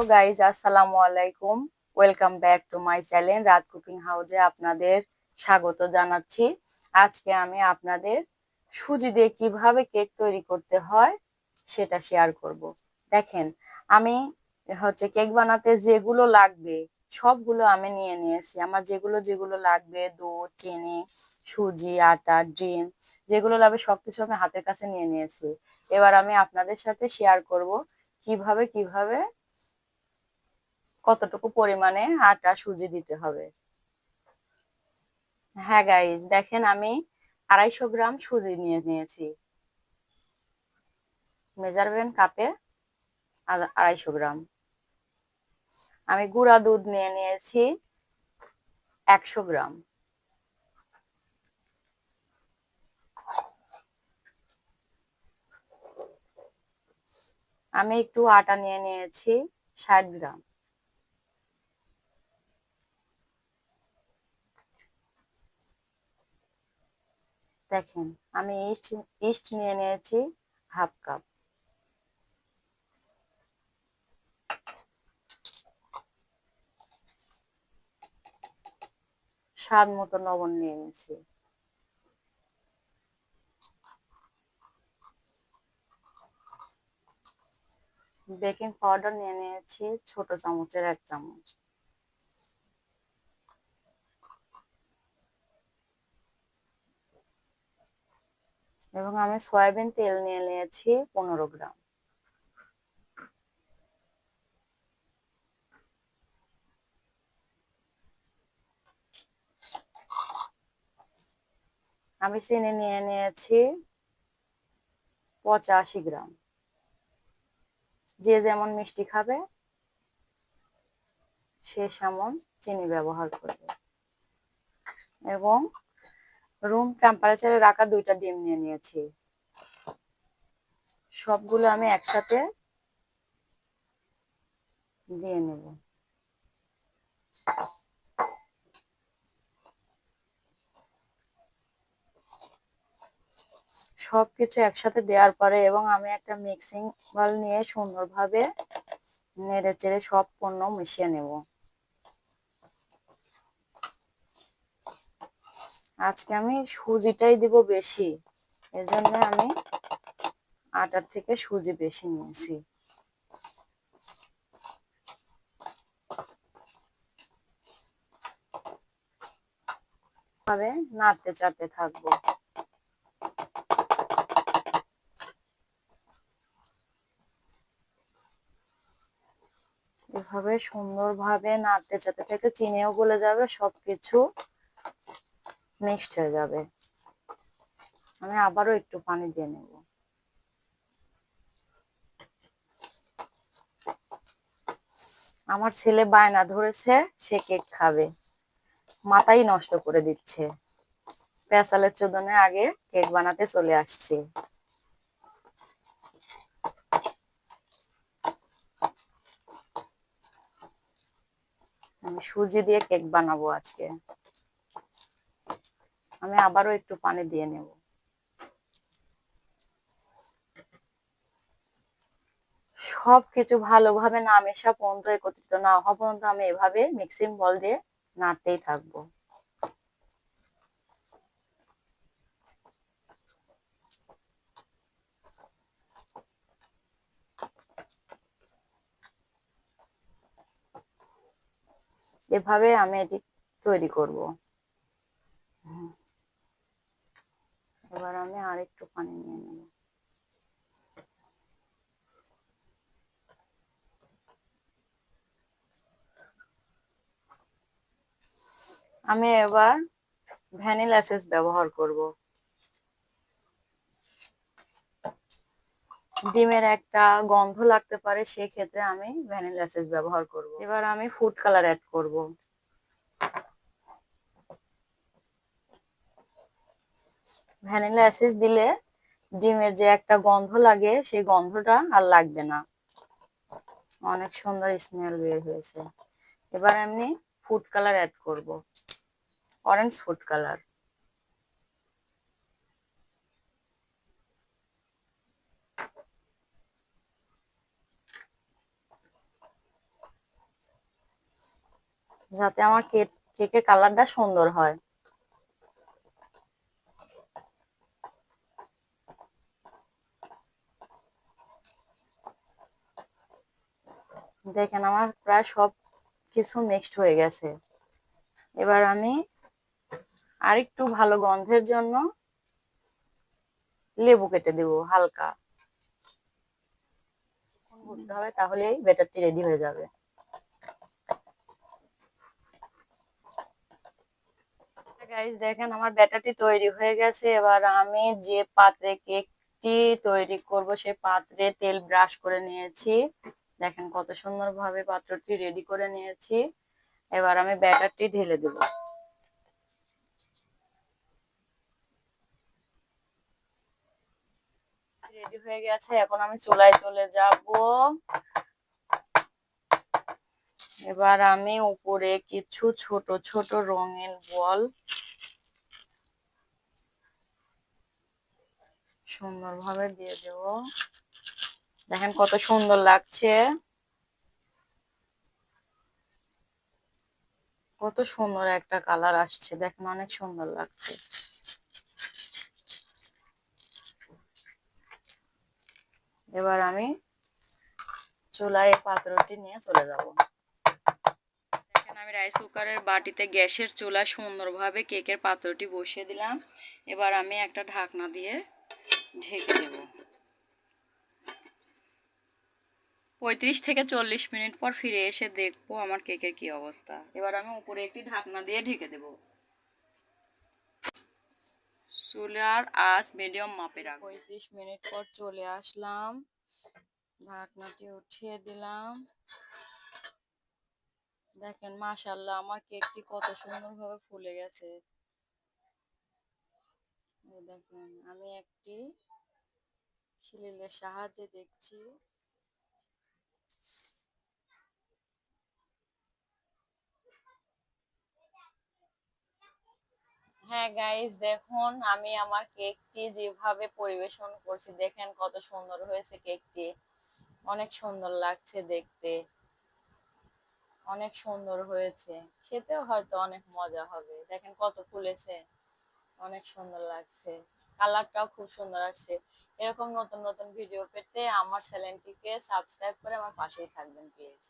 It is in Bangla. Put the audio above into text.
হ্যালো গাইজ আসসালামু আলাইকুম welcome back to my channel রাত কুকিং হাউজে আপনাদের স্বাগত জানাচ্ছি। আজকে আমি আপনাদের সুজি দিয়ে কীভাবে কেক তৈরি করতে হয় সেটা শেয়ার করব। দেখেন, আমি হচ্ছে কেক বানাতে যেগুলো লাগবে, সবগুলো আমি নিয়ে নিয়েছি। আমার যেগুলো যেগুলো লাগবে, দুধ, চিনি, সুজি, আটা, ডিম, যেগুলো লাগবে সবকিছু আমি হাতের কাছে নিয়ে নিয়েছি। এবার আমি আপনাদের সাথে শেয়ার করব কীভাবে কীভাবে কতটুকু পরিমাণে আটা সুজি দিতে হবে। হ্যাঁ গাইজ দেখেন আমি আড়াইশো গ্রাম সুজি নিয়ে নিয়েছি। মেজারমেন্ট কাপে আড়াইশো গ্রাম। আমি গুঁড়া দুধ নিয়ে নিয়েছি একশো গ্রাম। আমি একটু আটা নিয়ে নিয়েছি ষাট গ্রাম। দেখেন, আমি ইস্ট ইস্ট নিয়ে নিয়েছি হাফ কাপ। স্বাদ মতো লবণ নিয়ে নিয়েছি। বেকিং পাউডার নিয়ে নিয়েছি ছোট চামচের এক চামচ। এবং আমি সয়াবিন তেল নিয়ে নিয়েছি পনেরো গ্রাম। আমি চিনি নিয়ে নিয়েছি পঁচাশি গ্রাম। যে যেমন মিষ্টি খাবে, সে সেমন চিনি ব্যবহার করবে। এবং রুম টেম্পারেচারে রাখা দুইটা ডিম নিয়ে নিয়েছি। সবগুলো আমি একসাথে দিয়ে নেব। সবকিছু একসাথে দেওয়ার পরে এবং আমি একটা মিক্সিং বল নিয়ে সুন্দরভাবে নেড়ে চেড়ে সব পণ্য মিশিয়ে নেব। আজকে আমি সুজিটাই দিব বেশি। এজন্য আমি আটার থেকে সুজি বেশি নিয়েছি। ভাবে নাড়তে চাড়তে থাকব। এভাবে সুন্দরভাবে নাড়তে চাতে থেকে চিনিও গলে যাবে, সবকিছু মিক্সড হয়ে যাবে। আমি আবারও একটু পানি দিয়ে নেব। আমার ছেলে বায়না ধরেছে, সে কেক খাবে। মাথাই নষ্ট করে দিচ্ছে। পেঁচালের চোদনে আগে কেক বানাতে চলে আসছে। আমি সুজি দিয়ে কেক বানাবো আজকে। আমি আবারও একটু পানি দিয়ে নেব। সব কিছু ভালোভাবে না মেশা পর্যন্ত একত্রিত না হওয়া পর্যন্ত আমি এভাবে মিক্সিং বল দিয়ে নাড়তেই থাকব। এভাবে আমি এটি তৈরি করব। এবার আমি আরেকটু পানি নিয়ে নেব। আমি এবার ভ্যানিলা এসেন্স ব্যবহার করব। ডিমের একটা গন্ধ লাগতে পারে, সেক্ষেত্রে আমি ভ্যানিলা এসেন্স ব্যবহার করব। এবার আমি ফুড কালার অ্যাড করব। ভ্যানিলা অ্যাসিস দিলে ডিমের যে একটা গন্ধ লাগে, সেই গন্ধটা আর লাগবে না। অনেক সুন্দর স্মেল বের হয়েছে। এবার এমনি ফুড কালার অ্যাড করব। অরেঞ্জ ফুড কালার যাতে আমার কেক কেকের কালারটা সুন্দর হয়। দেখেন আমার প্রায় সব কিছু মিক্সড হয়ে গেছে। এবার আমি আরেকটু ভালো গন্ধের জন্য লেবু কেটে দেবো হালকা। ভরতে হবে তাহলেই ব্যাটারটি রেডি হয়ে যাবে। দেখেন আমার ব্যাটারটি তৈরি হয়ে গেছে। এবার আমি যে পাত্রে কেকটি তৈরি করব সেই পাত্রে তেল ব্রাশ করে নিয়েছি। দেখেন কত সুন্দর ভাবে পাত্রটি রেডি করে নিয়েছি। এবার আমি ব্যাটারটি ঢেলে দেব। রেডি হয়ে গেছে, এখন আমি চুলায় চলে যাব। এবার আমি উপরে কিছু ছোট ছোট রঙের বল সুন্দরভাবে দিয়ে দেব। দেখেন কত সুন্দর লাগছে। কত সুন্দর একটা কালার আসছে, দেখেন অনেক সুন্দর লাগছে। এবার আমি চুলায় পাত্রটি নিয়ে চলে যাব। আমি রাইস কুকারের বাটিতে গ্যাসের চুলা সুন্দরভাবে কেকের পাত্রটি বসিয়ে দিলাম। এবার আমি একটা ঢাকনা দিয়ে ঢেকে দেব। পঁয়ত্রিশ থেকে চল্লিশ মিনিট পর ফিরে এসে দেখব আমার কেকের কি অবস্থা। এবার আমি উপরে একটি ঢাকনা দিয়ে ঢেকে দেব। চুলার আঁচ মিডিয়াম মাপে রাখব। পঁয়ত্রিশ মিনিট পর চলে আসলাম। ঢাকনাটি উঠিয়ে দিলাম। দেখেন মাশাল্লাহ আমার কেকটি কত সুন্দরভাবে ফুলে গেছে। দেখেন, আমি একটি খিলিলের সাহায্যে দেখছি। হ্যাঁ গাইস দেখুন, আমি আমার কেকটি যেভাবে পরিবেশন করছি, দেখেন কত সুন্দর হয়েছে কেকটি অনেক সুন্দর লাগছে দেখতে। অনেক সুন্দর হয়েছে। খেতেও হয়তো অনেক মজা হবে। দেখেন কত ফুলেছে। অনেক সুন্দর লাগছে। কালারটাও খুব সুন্দর আসছে। এরকম নতুন নতুন ভিডিও পেতে আমার চ্যানেলটিকে সাবস্ক্রাইব করে আমার পাশেই থাকবেন প্লিজ